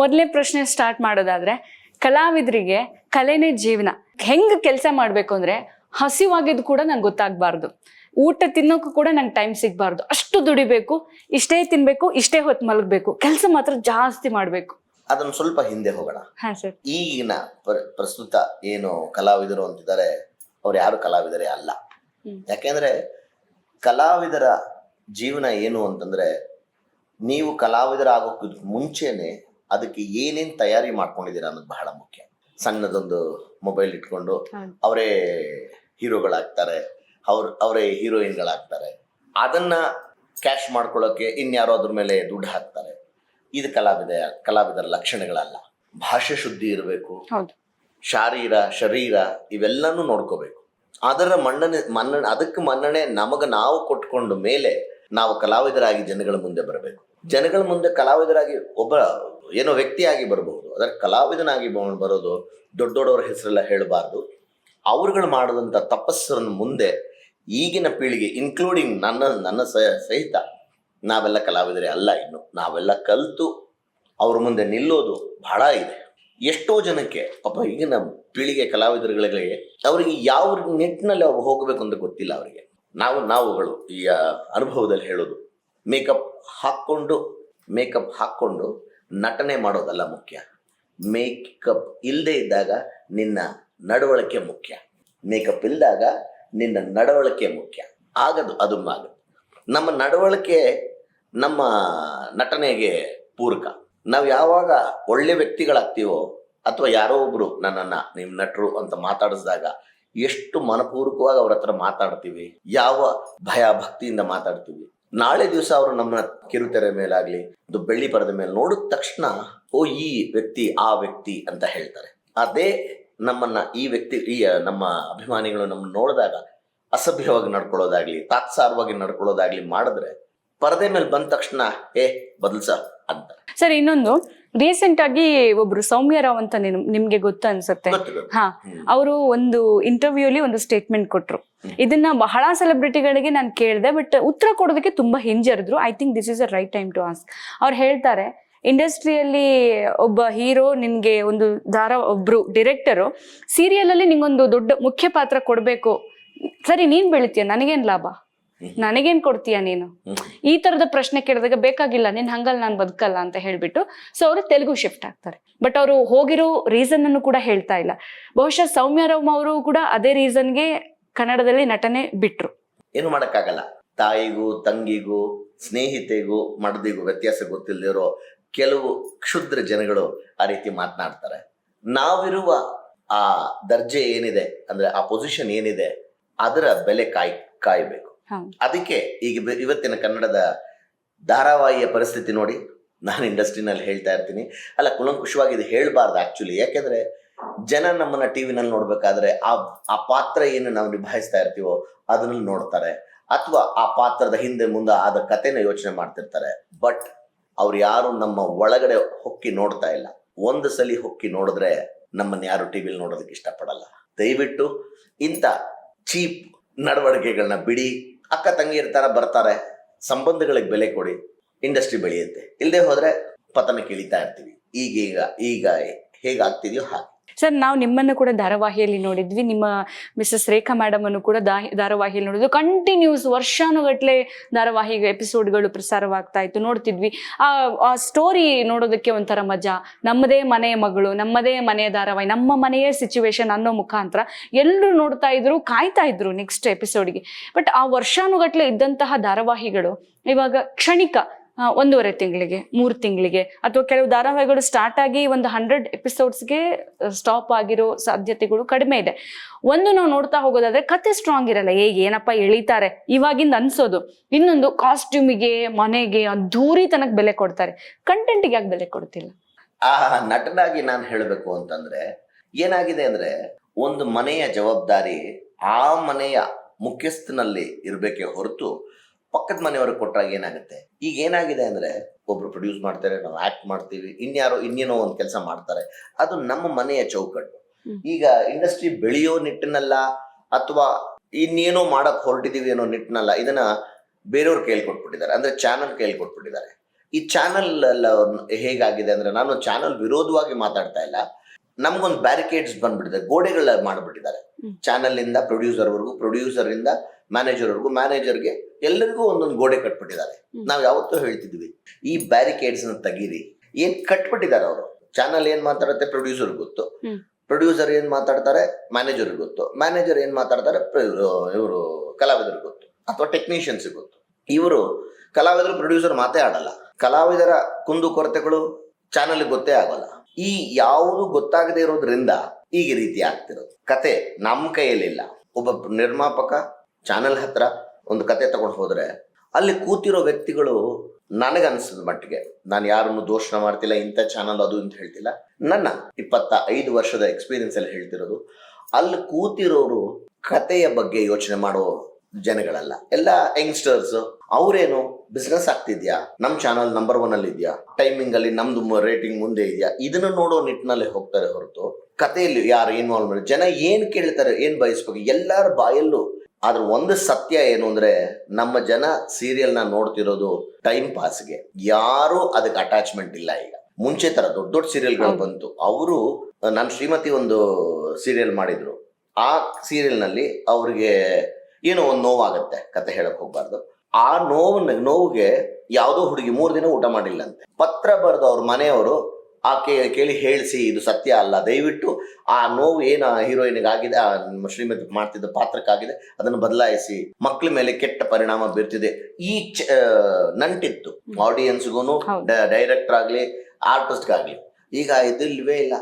ಮೊದಲನೇ ಪ್ರಶ್ನೆ ಸ್ಟಾರ್ಟ್ ಮಾಡೋದಾದ್ರೆ ಕಲಾವಿದರಿಗೆ ಕಲೆನೇ ಜೀವನ. ಹೆಂಗ್ ಕೆಲಸ ಮಾಡ್ಬೇಕು ಅಂದ್ರೆ ಹಸಿವಾಗಿದ್ದು ಕೂಡ ನಂಗೆ ಗೊತ್ತಾಗಬಾರ್ದು. ಊಟ ತಿನ್ನೋಕ್ಕೂ ಕೂಡ ನಂಗೆ ಟೈಮ್ ಸಿಗಬಾರ್ದು. ಅಷ್ಟು ದುಡಿಬೇಕು ಇಷ್ಟೇ ತಿನ್ಬೇಕು ಇಷ್ಟೇ ಹೊತ್ತು ಮಲಗಬೇಕು. ಕೆಲಸ ಮಾತ್ರ ಜಾಸ್ತಿ ಮಾಡಬೇಕು. ಅದನ್ನು ಸ್ವಲ್ಪ ಹಿಂದೆ ಹೋಗೋಣ. ಹಾ ಸರ್. ಈಗಿನ ಪ್ರಸ್ತುತ ಏನು ಕಲಾವಿದರು ಅಂತಿದ್ದಾರೆ ಅವ್ರು ಯಾರು ಕಲಾವಿದರೇ ಅಲ್ಲ. ಯಾಕೆಂದ್ರೆ ಕಲಾವಿದರ ಜೀವನ ಏನು ಅಂತಂದ್ರೆ ನೀವು ಕಲಾವಿದರಾಗೋಕ್ಕಿದ್ ಮುಂಚೆನೆ ಅದಕ್ಕೆ ಏನೇನ್ ತಯಾರಿ ಮಾಡ್ಕೊಂಡಿದ್ದೀರಾ ಅನ್ನೋದು ಬಹಳ ಮುಖ್ಯ. ಸಣ್ಣದೊಂದು ಮೊಬೈಲ್ ಇಟ್ಕೊಂಡು ಅವರೇ ಹೀರೋಗಳಾಗ್ತಾರೆ ಅವ್ರ ಅವರೇ ಹೀರೋಯಿನ್ಗಳಾಗ್ತಾರೆ. ಅದನ್ನ ಕ್ಯಾಶ್ ಮಾಡ್ಕೊಳ್ಳೋಕೆ ಇನ್ಯಾರೋ ಅದ್ರ ಮೇಲೆ ದುಡ್ಡು ಹಾಕ್ತಾರೆ. ಇದು ಕಲಾವಿದ ಕಲಾವಿದರ ಲಕ್ಷಣಗಳಲ್ಲ. ಭಾಷೆ ಶುದ್ಧಿ ಇರಬೇಕು. ಶಾರೀರ ಶರೀರ ಇವೆಲ್ಲನೂ ನೋಡ್ಕೋಬೇಕು. ಅದರ ಮನ್ನಣೆ ಮನ್ನಣೆ ಅದಕ್ಕೆ ಮನ್ನಣೆ ನಮಗೆ ನಾವು ಕೊಟ್ಕೊಂಡ ಮೇಲೆ ನಾವು ಕಲಾವಿದರಾಗಿ ಜನಗಳ ಮುಂದೆ ಬರಬೇಕು. ಜನಗಳ ಮುಂದೆ ಕಲಾವಿದರಾಗಿ ಒಬ್ಬ ಏನೋ ವ್ಯಕ್ತಿಯಾಗಿ ಬರಬಹುದು. ಅದರ ಕಲಾವಿದನಾಗಿ ಬರೋದು ದೊಡ್ಡ ದೊಡ್ಡವರ ಹೆಸರೆಲ್ಲ ಹೇಳಬಾರ್ದು. ಅವರುಗಳು ಮಾಡಿದಂಥ ತಪಸ್ಸರನ್ನು ಮುಂದೆ ಈಗಿನ ಪೀಳಿಗೆ ಇನ್ಕ್ಲೂಡಿಂಗ್ ನನ್ನ ನನ್ನ ಸಹಿತ ನಾವೆಲ್ಲ ಕಲಾವಿದರೇ ಅಲ್ಲ ಇನ್ನು. ನಾವೆಲ್ಲ ಕಲಿತು ಅವ್ರ ಮುಂದೆ ನಿಲ್ಲೋದು ಬಹಳ ಇದೆ. ಎಷ್ಟೋ ಜನಕ್ಕೆ ಪಾಪ ಈಗಿನ ಪೀಳಿಗೆ ಕಲಾವಿದರುಗಳಿಗೆ ಅವರಿಗೆ ಯಾವ ನಿಟ್ಟಿನಲ್ಲಿ ಅವ್ರು ಹೋಗಬೇಕು ಅಂತ ಗೊತ್ತಿಲ್ಲ ಅವರಿಗೆ. ನಾವು, ನಾವುಗಳು ಈ ಅನುಭವದಲ್ಲಿ ಹೇಳೋದು, ಮೇಕಪ್ ಹಾಕ್ಕೊಂಡು ಮೇಕಪ್ ಹಾಕ್ಕೊಂಡು ನಟನೆ ಮಾಡೋದಲ್ಲ ಮುಖ್ಯ. ಮೇಕಪ್ ಇಲ್ಲದೆ ಇದ್ದಾಗ ನಿನ್ನ ನಡವಳಿಕೆ ಮುಖ್ಯ. ಮೇಕಪ್ ಇಲ್ಲದಾಗ ನಿನ್ನ ನಡವಳಿಕೆ ಮುಖ್ಯ. ಆಗದು, ಅದು ಆಗದು ನಮ್ಮ ನಡವಳಿಕೆ ನಮ್ಮ ನಟನೆಗೆ ಪೂರಕ. ನಾವು ಯಾವಾಗ ಒಳ್ಳೆ ವ್ಯಕ್ತಿಗಳಾಗ್ತೀವೋ, ಅಥವಾ ಯಾರೋ ಒಬ್ರು ನನ್ನನ್ನು ನಿಮ್ಮ ನಟರು ಅಂತ ಮಾತಾಡಿಸಿದಾಗ ಎಷ್ಟು ಮನಪೂರ್ವಕವಾಗಿ ಅವ್ರ ಹತ್ರ ಮಾತಾಡ್ತೀವಿ, ಯಾವ ಭಯ ಭಕ್ತಿಯಿಂದ ಮಾತಾಡ್ತೀವಿ. ನಾಳೆ ದಿವಸ ಅವರು ನಮ್ಮ ಕಿರುತೆರೆ ಮೇಲಾಗ್ಲಿ, ಒಂದು ಬೆಳ್ಳಿ ಪರದ ಮೇಲೆ ನೋಡಿದ ತಕ್ಷಣ, ಓ, ಈ ವ್ಯಕ್ತಿ, ಆ ವ್ಯಕ್ತಿ ಅಂತ ಹೇಳ್ತಾರೆ. ಅದೇ ನಮ್ಮನ್ನ ಈ ವ್ಯಕ್ತಿ, ಈ ನಮ್ಮ ಅಭಿಮಾನಿಗಳು ನಮ್ಮನ್ನ ನೋಡಿದಾಗ ಅಸಭ್ಯವಾಗಿ ನಡ್ಕೊಳ್ಳೋದಾಗ್ಲಿ, ತಾತ್ಸಾರವಾಗಿ ನಡ್ಕೊಳ್ಳೋದಾಗ್ಲಿ ಮಾಡಿದ್ರೆ ಪರದೆ ಮೇಲೆ ಬಂದ ತಕ್ಷಣ, ಏ ಬದಲ್ಸ ಅಂತ. ಸರ್, ಇನ್ನೊಂದು ರೀಸೆಂಟ್ ಆಗಿ ಒಬ್ರು ಸೌಮ್ಯ ರಾವ್ ಅಂತ ನಿಮ್- ನಿಮ್ಗೆ ಗೊತ್ತು ಅನ್ಸುತ್ತೆ. ಹಾ ಅವರು ಒಂದು ಇಂಟರ್ವ್ಯೂ ಅಲ್ಲಿ ಒಂದು ಸ್ಟೇಟ್ಮೆಂಟ್ ಕೊಟ್ರು. ಇದನ್ನ ಬಹಳ ಸೆಲೆಬ್ರಿಟಿಗಳಿಗೆ ನಾನು ಕೇಳಿದೆ ಬಟ್ ಉತ್ತರ ಕೊಡೋದಕ್ಕೆ ತುಂಬಾ ಹಿಂಜರಿದ್ರು. I think this is a right time to ask ಅವ್ರು ಹೇಳ್ತಾರೆ ಇಂಡಸ್ಟ್ರಿಯಲ್ಲಿ ಒಬ್ಬ ಹೀರೋ ನಿನ್ಗೆ ಒಂದು ದಾರ ಒಬ್ರು ಡೈರೆಕ್ಟರು ಸೀರಿಯಲ್ ಅಲ್ಲಿ ನಿಂಗೊಂದು ದೊಡ್ಡ ಮುಖ್ಯ ಪಾತ್ರ ಕೊಡ್ಬೇಕು. ಸರಿ ನೀನ್ ಬೆಳಿತೀಯ ನನಗೇನ್ ಲಾಭ? ನನಗೇನ್ ಕೊಡ್ತೀಯ ನೀನು? ಈ ತರದ ಪ್ರಶ್ನೆ ಕೇಳಿದಾಗ ಬೇಕಾಗಿಲ್ಲ ನೀನ್ ಹಂಗಲ್ಲ ನಾನು ಬದುಕಲ್ಲ ಅಂತ ಹೇಳ್ಬಿಟ್ಟು ಸೊ ಅವರು ತೆಲುಗು ಶಿಫ್ಟ್ ಆಗ್ತಾರೆ. ಬಟ್ ಅವರು ಹೋಗಿರೋ ರೀಸನ್ ಅನ್ನು ಕೂಡ ಹೇಳ್ತಾ ಇಲ್ಲ. ಬಹುಶಃ ಸೌಮ್ಯರಾಮ್ ಅವರು ಕೂಡ ಅದೇ ರೀಸನ್ಗೆ ಕನ್ನಡದಲ್ಲಿ ನಟನೆ ಬಿಟ್ರು. ಏನು ಮಾಡಕ್ಕಾಗಲ್ಲ. ತಾಯಿಗೂ ತಂಗಿಗೂ ಸ್ನೇಹಿತೆಗೂ ಮಡದಿಗೂ ವ್ಯತ್ಯಾಸ ಗೊತ್ತಿಲ್ಲದಿರೋ ಕೆಲವು ಕ್ಷುದ್ರ ಜನಗಳು ಆ ರೀತಿ ಮಾತನಾಡ್ತಾರೆ. ನಾವಿರುವ ಆ ದರ್ಜೆ ಏನಿದೆ ಅಂದ್ರೆ ಆ ಪೊಸಿಷನ್ ಏನಿದೆ ಅದರ ಬೆಲೆ ಕಾಯ್ ಕಾಯ್ಬೇಕು. ಅದಕ್ಕೆ ಈಗ ಇವತ್ತಿನ ಕನ್ನಡದ ಧಾರಾವಾಹಿಯ ಪರಿಸ್ಥಿತಿ ನೋಡಿ, ನಾನು ಇಂಡಸ್ಟ್ರಿನಲ್ಲಿ ಹೇಳ್ತಾ ಇರ್ತೀನಿ. ಅಲ್ಲ, ಕುಲಂಕುಷವಾಗಿ ಇದು ಹೇಳ್ಬಾರ್ದು ಆಕ್ಚುಲಿ ಯಾಕೆಂದ್ರೆ ಜನ ನಮ್ಮನ್ನ ಟಿವಿನಲ್ಲಿ ನೋಡ್ಬೇಕಾದ್ರೆ ಆ ಆ ಪಾತ್ರ ಏನು ನಾವು ನಿಭಾಯಿಸ್ತಾ ಇರ್ತೀವೋ ಅದನ್ನ ನೋಡ್ತಾರೆ. ಅಥವಾ ಆ ಪಾತ್ರದ ಹಿಂದೆ ಮುಂದೆ ಆದ ಕಥೆನ ಯೋಚನೆ ಮಾಡ್ತಿರ್ತಾರೆ. ಬಟ್ ಅವ್ರು ಯಾರು ನಮ್ಮ ಒಳಗಡೆ ಹೊಕ್ಕಿ ನೋಡ್ತಾ ಇಲ್ಲ. ಒಂದು ಸಲಿ ಹೊಕ್ಕಿ ನೋಡಿದ್ರೆ ನಮ್ಮನ್ನ ಯಾರು ಟಿವಿಲಿ ನೋಡೋದಕ್ಕೆ ಇಷ್ಟಪಡಲ್ಲ. ದಯವಿಟ್ಟು ಇಂಥ ಚೀಪ್ ನಡವಳಿಕೆಗಳನ್ನ ಬಿಡಿ. ಅಕ್ಕ ತಂಗಿ ಇರ್ತಾರ, ಬರ್ತಾರೆ. ಸಂಬಂಧಗಳಿಗೆ ಬೆಲೆ ಕೊಡಿ. ಇಂಡಸ್ಟ್ರಿ ಬೆಳೆಯುತ್ತೆ. ಇಲ್ಲದೆ ಹೋದ್ರೆ ಪತನಕ್ಕೆ ಇಳಿತಾ ಇರ್ತೀವಿ. ಈಗೀಗ ಈಗ ಹೇಗಾಗ್ತಿದೆಯೋ ಹಾಗೆ. ಸರ್, ನಾವು ನಿಮ್ಮನ್ನು ಕೂಡ ಧಾರಾವಾಹಿಯಲ್ಲಿ ನೋಡಿದ್ವಿ. ನಿಮ್ಮ ಮಿಸಸ್ ರೇಖಾ ಮೇಡಮ್ ಅನ್ನು ಕೂಡ ಧಾರಾವಾಹಿಯಲ್ಲಿ ನೋಡಿದ್ವಿ. ಕಂಟಿನ್ಯೂಸ್ ವರ್ಷಾನುಗಟ್ಲೆ ಧಾರಾವಾಹಿ ಎಪಿಸೋಡ್ಗಳು ಪ್ರಸಾರವಾಗ್ತಾ ಇತ್ತು. ನೋಡ್ತಿದ್ವಿ. ಆ ಸ್ಟೋರಿ ನೋಡೋದಕ್ಕೆ ಒಂಥರ ಮಜಾ. ನಮ್ಮದೇ ಮನೆಯ ಮಗಳು, ನಮ್ಮದೇ ಮನೆಯ ಧಾರಾವಾಹಿ, ನಮ್ಮ ಮನೆಯ ಸಿಚುವೇಶನ್ ಅನ್ನೋ ಮುಖಾಂತರ ಎಲ್ಲರೂ ನೋಡ್ತಾ ಇದ್ರು, ಕಾಯ್ತಾ ಇದ್ರು ನೆಕ್ಸ್ಟ್ ಎಪಿಸೋಡ್ಗೆ ಬಟ್ ಆ ವರ್ಷಾನುಗಟ್ಲೆ ಇದ್ದಂತಹ ಧಾರಾವಾಹಿಗಳು ಇವಾಗ ಕ್ಷಣಿಕ ಒಂದೂವರೆ ತಿಂಗಳಿಗೆ, ಮೂರು ತಿಂಗಳಿಗೆ ಅಥವಾ ಕೆಲವು ಧಾರಾವಾಹಿಗಳು ಸ್ಟಾರ್ಟ್ ಆಗಿ ಒಂದು ಹಂಡ್ರೆಡ್ ಎಪಿಸೋಡ್ಸ್ಗೆ ಸ್ಟಾಪ್ ಆಗಿರೋ ಸಾಧ್ಯತೆಗಳು ಕಡಿಮೆ ಇದೆ. ಒಂದು ನಾವು ನೋಡ್ತಾ ಹೋಗೋದಾದ್ರೆ ಕತೆ ಸ್ಟ್ರಾಂಗ್ ಇರಲ್ಲ. ಏ, ಏನಪ್ಪ ಎಳಿತಾರೆ. ಇವಾಗಿಂದ ಅನ್ಸೋದು. ಇನ್ನೊಂದು ಕಾಸ್ಟ್ಯೂಮಿಗೆ ಮನೆಗೆ ಅದ್ದೂರಿ ತನಕ ಬೆಲೆ ಕೊಡ್ತಾರೆ. ಕಂಟೆಂಟ್ಗೆ ಯಾಕೆ ಬೆಲೆ ಕೊಡ್ತಿಲ್ಲ? ಆ ನಟನಾಗಿ ನಾನು ಹೇಳಬೇಕು ಅಂತಂದ್ರೆ, ಏನಾಗಿದೆ ಅಂದ್ರೆ ಒಂದು ಮನೆಯ ಜವಾಬ್ದಾರಿ ಆ ಮನೆಯ ಮುಖ್ಯಸ್ಥನಲ್ಲಿ ಇರಬೇಕೆ ಹೊರತು ಪಕ್ಕದ ಮನೆಯವ್ರಿಗೆ ಕೊಟ್ಟಾಗ ಏನಾಗುತ್ತೆ? ಈಗ ಏನಾಗಿದೆ ಅಂದ್ರೆ ಒಬ್ರು ಪ್ರೊಡ್ಯೂಸ್ ಮಾಡ್ತಾರೆ ನಾವು ಆಕ್ಟ್ ಮಾಡ್ತೀವಿ ಇನ್ಯಾರೋ ಇನ್ನೇನೋ ಒಂದು ಕೆಲಸ ಮಾಡ್ತಾರೆ. ಅದು ನಮ್ಮ ಮನೆಯ ಚೌಕಟ್ಟು. ಈಗ ಇಂಡಸ್ಟ್ರಿ ಬೆಳೆಯೋ ನಿಟ್ಟಿನಲ್ಲ ಅಥವಾ ಇನ್ನೇನೋ ಮಾಡಕ್ ಹೊರಟಿದೀವಿ ಅನ್ನೋ ನಿಟ್ಟಿನಲ್ಲ ಇದನ್ನ ಬೇರೆಯವ್ರು ಕೇಳ್ಕೊಟ್ಬಿಟ್ಟಿದ್ದಾರೆ. ಅಂದ್ರೆ ಚಾನಲ್ ಕೇಳ್ಕೊಟ್ಬಿಟ್ಟಿದ್ದಾರೆ. ಈ ಚಾನಲ್ ಹೇಗಾಗಿದೆ ಅಂದ್ರೆ ನಾನು ಚಾನಲ್ ವಿರೋಧವಾಗಿ ಮಾತಾಡ್ತಾ ಇಲ್ಲ. ನಮ್ಗೊಂದು ಬ್ಯಾರಿಕೇಡ್ಸ್ ಬಂದ್ಬಿಟ್ಟಿದೆ ಗೋಡೆಗಳ ಮಾಡ್ಬಿಟ್ಟಿದ್ದಾರೆ. ಚಾನಲ್ ಇಂದ ಪ್ರೊಡ್ಯೂಸರ್ವರೆಗೂ ಪ್ರೊಡ್ಯೂಸರ್ ಇಂದ ಮ್ಯಾನೇಜರ್ ವರ್ಗು ಮ್ಯಾನೇಜರ್ಗೆ ಎಲ್ಲರಿಗೂ ಒಂದೊಂದು ಗೋಡೆ ಕಟ್ಬಿಟ್ಟಿದ್ದಾರೆ. ನಾವು ಯಾವತ್ತೂ ಹೇಳ್ತಿದ್ವಿ ಈ ಬ್ಯಾರಿಕೇಡ್ಸ್ನ ತೆಗೀರಿ. ಏನ್ ಕಟ್ಬಿಟ್ಟಿದ್ದಾರೆ ಅವರು? ಚಾನಲ್ ಏನ್ ಮಾತಾಡುತ್ತೆ ಪ್ರೊಡ್ಯೂಸರ್ ಗೊತ್ತು. ಪ್ರೊಡ್ಯೂಸರ್ ಏನ್ ಮಾತಾಡ್ತಾರೆ? ಮ್ಯಾನೇಜರ್ ಗೊತ್ತು. ಮ್ಯಾನೇಜರ್ ಏನ್ ಮಾತಾಡ್ತಾರೆ? ಇವರು ಕಲಾವಿದರು ಗೊತ್ತು. ಅಥವಾ ಟೆಕ್ನಿಷಿಯನ್ಸ್ ಗೊತ್ತು. ಇವರು ಕಲಾವಿದರು ಪ್ರೊಡ್ಯೂಸರ್ ಮಾತೇ ಆಡಲ್ಲ. ಕಲಾವಿದರ ಕುಂದು ಕೊರತೆಗಳು ಚಾನಲ್ ಗೊತ್ತೇ ಆಗಲ್ಲ. ಈ ಯಾವುದು ಗೊತ್ತಾಗದೇ ಇರೋದ್ರಿಂದ ಈಗ ಈ ರೀತಿ ಆಗ್ತಿರೋದು. ಕತೆ ನಮ್ಮ ಕೈಯಲ್ಲಿಲ್ಲ. ಒಬ್ಬ ನಿರ್ಮಾಪಕ ಚಾನಲ್ ಹತ್ರ ಒಂದು ಕತೆ ತಗೊಂಡು ಹೋದ್ರೆ, ಅಲ್ಲಿ ಕೂತಿರೋ ವ್ಯಕ್ತಿಗಳು ನನಗನ್ಸದ ಮಟ್ಟಿಗೆ, ನಾನು ಯಾರನ್ನು ದೋಷಣ ಮಾಡ್ತಿಲ್ಲ, ಇಂಥ ಚಾನಲ್ ಅದು ಅಂತ ಹೇಳ್ತಿಲ್ಲ. ನನ್ನ ಇಪ್ಪತ್ತ ಐದು ವರ್ಷದ ಎಕ್ಸ್ಪೀರಿಯನ್ಸ್ ಅಲ್ಲಿ ಹೇಳ್ತಿರೋದು, ಅಲ್ಲಿ ಕೂತಿರೋರು ಕತೆಯ ಬಗ್ಗೆ ಯೋಚನೆ ಮಾಡೋ ಜನಗಳಲ್ಲ. ಎಲ್ಲ ಯಂಗ್ಸ್ಟರ್ಸ್ ಅವರೇನು ಬಿಸ್ನೆಸ್ ಆಗ್ತಿದ್ಯಾ? ನಮ್ ಚಾನಲ್ ನಂಬರ್ ಒನ್ ಅಲ್ಲಿ ಇದೆಯಾ? ಟೈಮಿಂಗ್ ಅಲ್ಲಿ ನಮ್ದು ರೇಟಿಂಗ್ ಮುಂದೆ ಇದೆಯಾ? ಇದನ್ನ ನೋಡೋ ನಿಟ್ಟಿನಲ್ಲಿ ಹೋಗ್ತಾರೆ ಹೊರತು ಕಥೆಯಲ್ಲಿ ಯಾರು ಇನ್ವಾಲ್ವ್ ಜನ ಏನ್ ಕೇಳ್ತಾರೆ, ಏನ್ ಬಯಸ್ಬೇಕು, ಎಲ್ಲರ ಬಾಯಲ್ಲೂ ಆದ್ರೆ ಒಂದು ಸತ್ಯ ಏನು ಅಂದ್ರೆ ನಮ್ಮ ಜನ ಸೀರಿಯಲ್ನ ನೋಡ್ತಿರೋದು ಟೈಮ್ ಪಾಸ್ಗೆ ಯಾರು ಅದಕ್ಕೆ ಅಟ್ಯಾಚ್ಮೆಂಟ್ ಇಲ್ಲ ಈಗ. ಮುಂಚೆ ತರ ದೊಡ್ಡ ದೊಡ್ಡ ಸೀರಿಯಲ್ಗಳು. ಬಂತು. ಅವರು ನನ್ನ ಶ್ರೀಮತಿ ಒಂದು ಸೀರಿಯಲ್ ಮಾಡಿದ್ರು. ಆ ಸೀರಿಯಲ್ನಲ್ಲಿ ಅವ್ರಿಗೆ ಏನೋ ಒಂದು ನೋವಾಗತ್ತೆ ಕತೆ ಹೇಳಕ್ ಹೋಗ್ಬಾರ್ದು. ಆ ನೋವನ್ನ ನೋವಿಗೆ ಯಾವುದೋ ಹುಡುಗಿ ಮೂರ್ ದಿನ ಊಟ ಮಾಡಿಲ್ಲಂತೆ. ಪತ್ರ ಬರೆದು ಅವ್ರ ಮನೆಯವರು ಆ ಕೇ- ಕೇಳಿ ಹೇಳಿಸಿ ಇದು ಸತ್ಯ ಅಲ್ಲ. ದಯವಿಟ್ಟು ಆ ನೋವು ಏನ ಹೀರೋಯಿನ್ಗೆ ಆಗಿದೆ ಆ ಶ್ರೀಮತಿ ಮಾಡ್ತಿದ್ದ ಪಾತ್ರಕ್ಕಾಗಿದೆ ಅದನ್ನು ಬದಲಾಯಿಸಿ. ಮಕ್ಕಳ ಮೇಲೆ ಕೆಟ್ಟ ಪರಿಣಾಮ ಬೀರ್ತಿದೆ. ಈ ಚ- ನಂಟಿತ್ತು. ಆಡಿಯನ್ಸ್ಗೂ. ಡೈರೆಕ್ಟರ್ ಆಗಲಿ ಆರ್ಟಿಸ್ಟ್ ಆಗ್ಲಿ ಈಗ ಇದು ಇಲ್ವೇ ಇಲ್ಲ.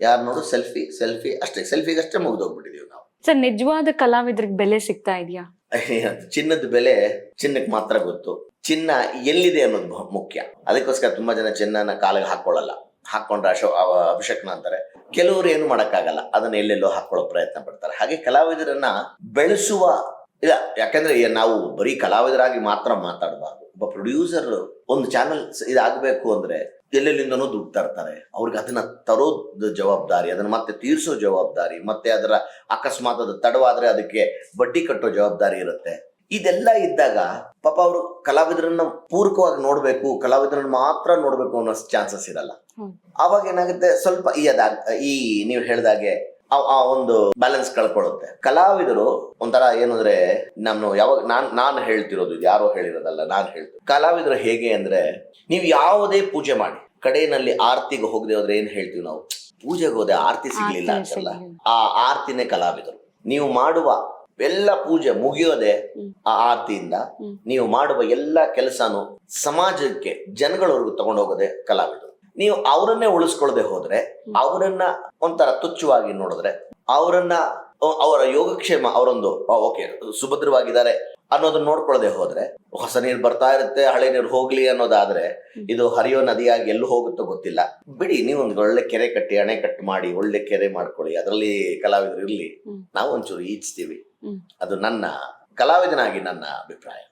ಯಾರು ನೋಡು ಸೆಲ್ಫಿ ಸೆಲ್ಫಿ ಅಷ್ಟೇ. ಸೆಲ್ಫಿಗಷ್ಟೇ ಮುಗಿದೋಗ್ಬಿಟ್ಟಿದೀವಿ ನಾವು. ಸರ್ ನಿಜವಾದ ಕಲಾವಿದ್ರಿಗೆ ಬೆಲೆ ಸಿಗ್ತಾ ಇದೆಯಾ? ಚಿನ್ನದ ಬೆಲೆ ಚಿನ್ನಕ್ಕೆ ಮಾತ್ರ ಗೊತ್ತು. ಚಿನ್ನ ಎಲ್ಲಿದೆ ಅನ್ನೋದು ಮುಖ್ಯ. ಅದಕ್ಕೋಸ್ಕರ ತುಂಬಾ ಜನ ಚಿನ್ನನ ಕಾಲಿಗೆ ಹಾಕೊಳ್ಳಲ್ಲ ಹಾಕೊಂಡ್ರೆ ಅಶೋ ಅಭಿಷೇಕ್ನ ಅಂತಾರೆ. ಕೆಲವರು ಏನು ಮಾಡೋಕ್ಕಾಗಲ್ಲ. ಅದನ್ನ ಎಲ್ಲೆಲ್ಲೋ ಹಾಕೊಳ್ಳೋ ಪ್ರಯತ್ನ ಪಡ್ತಾರೆ. ಹಾಗೆ ಕಲಾವಿದರನ್ನ ಬೆಳೆಸುವ ಇಲ್ಲ, ಯಾಕಂದ್ರೆ ನಾವು ಬರೀ ಕಲಾವಿದರಾಗಿ ಮಾತ್ರ ಮಾತಾಡಬಾರ್ದು. ಒಬ್ಬ ಪ್ರೊಡ್ಯೂಸರ್ ಒಂದು ಚಾನಲ್ ಇದಾಗಬೇಕು ಅಂದ್ರೆ ಎಲ್ಲೆಲ್ಲಿಂದನೂ ದುಡ್ಡು ತರ್ತಾರೆ. ಅವ್ರಿಗೆ ಅದನ್ನ ತರೋದ್ ಜವಾಬ್ದಾರಿ, ಅದನ್ನ ಮತ್ತೆ ತೀರಿಸೋ ಜವಾಬ್ದಾರಿ, ಮತ್ತೆ ಅದರ ಅಕಸ್ಮಾತ್ ತಡವಾದ್ರೆ ಅದಕ್ಕೆ ಬಡ್ಡಿ ಕಟ್ಟೋ ಜವಾಬ್ದಾರಿ ಇರುತ್ತೆ. ಇದೆಲ್ಲ ಇದ್ದಾಗ ಪಾಪ ಅವರು ಕಲಾವಿದರನ್ನ ಪೂರಕವಾಗಿ ನೋಡ್ಬೇಕು ಕಲಾವಿದರನ್ನ ಮಾತ್ರ ನೋಡ್ಬೇಕು ಅನ್ನೋ ಚಾನ್ಸಸ್ ಇರಲ್ಲ. ಅವಾಗ ಏನಾಗುತ್ತೆ? ಸ್ವಲ್ಪ ಈ ಅದ ಈ ನೀವು ಹೇಳ್ದಾಗೆ ಆ- ಒಂದು ಬ್ಯಾಲೆನ್ಸ್ ಕಳ್ಕೊಳ್ಳುತ್ತೆ. ಕಲಾವಿದರು ಒಂಥರ ಏನಂದ್ರೆ ನಮ್ಮ ನಾನು ಯಾವಾಗ ನಾನ್ ನಾನು ಹೇಳ್ತಿರೋದು ಇದು ಯಾರೋ ಹೇಳಿರೋದಲ್ಲ ನಾನು ಹೇಳ್ತೀನಿ ಕಲಾವಿದರು ಹೇಗೆ ಅಂದ್ರೆ ನೀವು ಯಾವುದೇ ಪೂಜೆ ಮಾಡಿ ಕಡೆಯಲ್ಲಿ ಆರ್ತಿಗೆ ಹೋಗದೆ ಹೋದ್ರೆ ಏನ್ ಹೇಳ್ತೀವಿ ನಾವು? ಪೂಜೆಗೆ ಹೋದೆ ಆರ್ತಿ ಸಿಗ್ಲಿಲ್ಲ ಅನ್ಸಲ್ಲ ಅಂತಲ್ಲ ಆ ಆರ್ತಿನೇ ಕಲಾವಿದರು. ನೀವು ಮಾಡುವ ಎಲ್ಲ ಪೂಜೆ ಮುಗಿಯೋದೆ ಆ ಆರತಿಯಿಂದ. ನೀವು ಮಾಡುವ ಎಲ್ಲ ಕೆಲಸನೂ ಸಮಾಜಕ್ಕೆ ಜನಗಳವರೆಗೂ ಹೋಗೋದೇ ಕಲಾವಿದರು ನೀವು ಅವರನ್ನೇ ಉಳಿಸ್ಕೊಳ್ಳದೆ ಹೋದ್ರೆ. ಅವರನ್ನ ಒಂಥರ ತುಚ್ಛವಾಗಿ ನೋಡಿದ್ರೆ ಅವರನ್ನ ಅವರ ಯೋಗಕ್ಷೇಮ ಅವರೊಂದು ಓಕೆ ಸುಭದ್ರವಾಗಿದ್ದಾರೆ ಅನ್ನೋದನ್ನ ನೋಡ್ಕೊಳ್ಳದೆ ಹೋದ್ರೆ ಹೊಸ ನೀರು ಬರ್ತಾ ಇರುತ್ತೆ ಹಳೆ ನೀರು ಹೋಗ್ಲಿ ಅನ್ನೋದಾದ್ರೆ ಇದು ಹರಿಯೋ ನದಿಯಾಗಿ ಎಲ್ಲೂ ಹೋಗುತ್ತೋ ಗೊತ್ತಿಲ್ಲ ಬಿಡಿ ನೀವು ಒಂದು ಒಳ್ಳೆ ಕೆರೆ ಕಟ್ಟಿ ಅಣೆಕಟ್ಟು ಮಾಡಿ ಒಳ್ಳೆ ಕೆರೆ ಮಾಡ್ಕೊಳ್ಳಿ ಅದರಲ್ಲಿ ಕಲಾವಿದರು ಇರ್ಲಿ. ನಾವು ಒಂಚೂರು ಈಚ್ತೀವಿ ಹ್ಮ್. ಅದು ನನ್ನ ಕಲಾವಿದನಾಗಿ ನನ್ನ ಅಭಿಪ್ರಾಯ.